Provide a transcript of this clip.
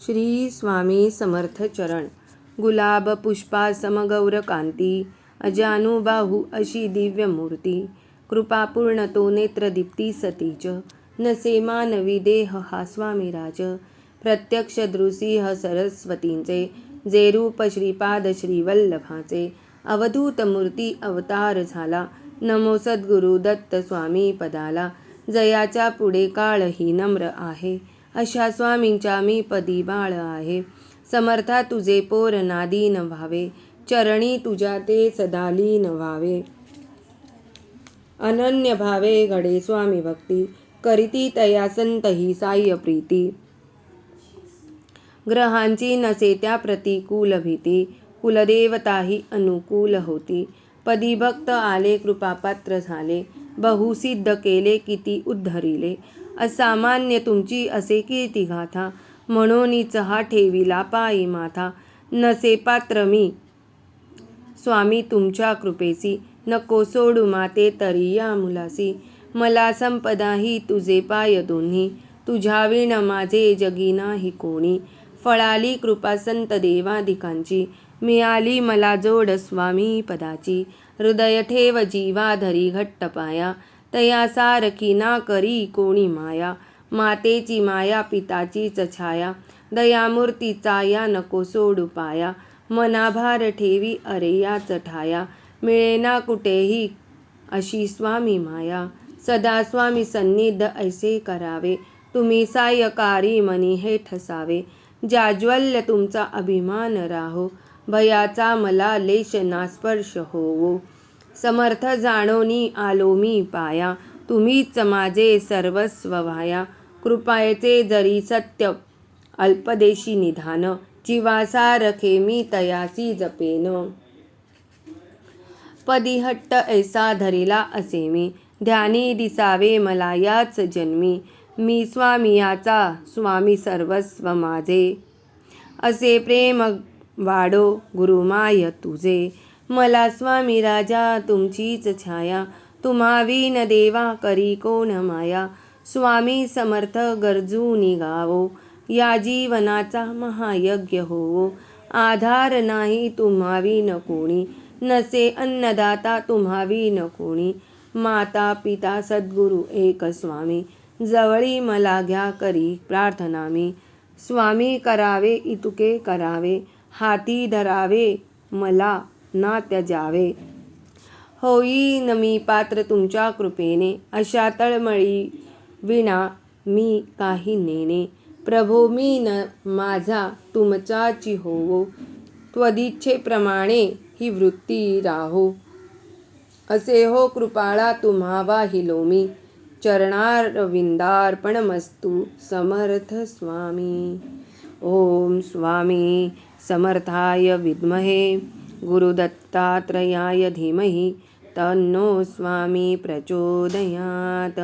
श्री स्वामी समर्थ चरण. गुलाब पुष्पा समगौर कांती अजानुबाहू अशी दिव्य मूर्ती. कृपापूर्ण तो नेत्रदीप्ती सतीच नसे मानवी देह हा स्वामी राज. प्रत्यक्ष दृसिंह सरस्वतींचे. जे रूप श्रीपाद श्रीवल्लभाचे. अवधूत मूर्ती अवतार झाला. नमो सद्गुरु दत्त स्वामी पदाला. जयाच्या पुढे काळही नम्र आहे. अशा स्वामींच्या मी पदी बाळ आहे. समर्था तुझे पोर नादीन व्हावे. चरणी तुझ्या ते सदालीन व्हावे. अनन्य भावे घडे स्वामी भक्ती. करीती तया संत ही साह्य प्रीती. ग्रहांची नसे त्या प्रतिकूल भीती. कुलदेवताही अनुकूल होती. पदी भक्त आले कृपापात्र झाले. बहुसिद्ध केले किती उद्धरिले. असामान्य तुमची असे कीर्ती गाथा. म्हणूनच हा ठेविला पायी माथा. नसे पात्र मी. स्वामी तुमच्या कृपेसी. नको सोडू माते तरी या मुलासी. मला संपदा ही तुझे पाय दोन्ही. तुझ्या विण माझे जगी नाही कोणी. फळाली कृपा संत देवादिकांची. मिळाली मला जोड स्वामी पदाची. हृदय ठेव जीवा धरी घट्ट पाया. तया सारखी ना करी कोणी माया. मातेची माया पिताचीच छाया. दयामूर्तीचा या नको सोडू पाया. मनाभार ठेवी अरे याच ठाया. मिळेना कुठेही अशी स्वामी माया. सदा स्वामी सन्निध ऐसे करावे. तुम्ही सायकारी मनी हे ठसावे. जाज्वल्य तुमचा अभिमान राहो. भयाचा मला लेश नास्पर्श होवो. समर्थ जाणोनी आलो मी पाया. तुम्हीच माझे सर्वस्व व्हाया. कृपायचे जरी सत्य अल्पदेशी निधान जीवासा रखे मी तयासी जपेन. पदिहट्ट ऐसा धरिला असे मी. ध्यानी दिसावे मला याच जन्मी. मी स्वामी याचा स्वामी सर्वस्व माझे. असे प्रेम वाडो गुरुमाय तुझे. मला स्वामी राजा तुमचीच छाया. तुम्हा विन देवा करी कोण माया? स्वामी समर्थ गरजू निगावो या जीवनाचा महायज्ञ होवो. आधार नाही तुम्हावी न कोणी. नसे अन्नदाता तुम्हावी न कोणी. माता पिता सद्गुरु एक स्वामी. जवळी मला घ्या करी प्रार्थना मी. स्वामी करावे इतुके करावे. हाती धरावे मला. ना त्यजावे होईन मी पात्र तुमच्या कृपेने अशा तळमळी विना मी काही नेणे. प्रभो मी न माझा तुमचाची होवो. त्वदिच्छेप्रमाणे ही वृत्ती राहो. असे हो कृपाळा तुम्हावा हिलो मी चरणारविंदार्पणमस्तु समर्थ स्वामी. ओम स्वामी समर्थाय विद्महे. गुरुदत्तात्रयाय धीमहि तन्नो स्वामी प्रचोदयात।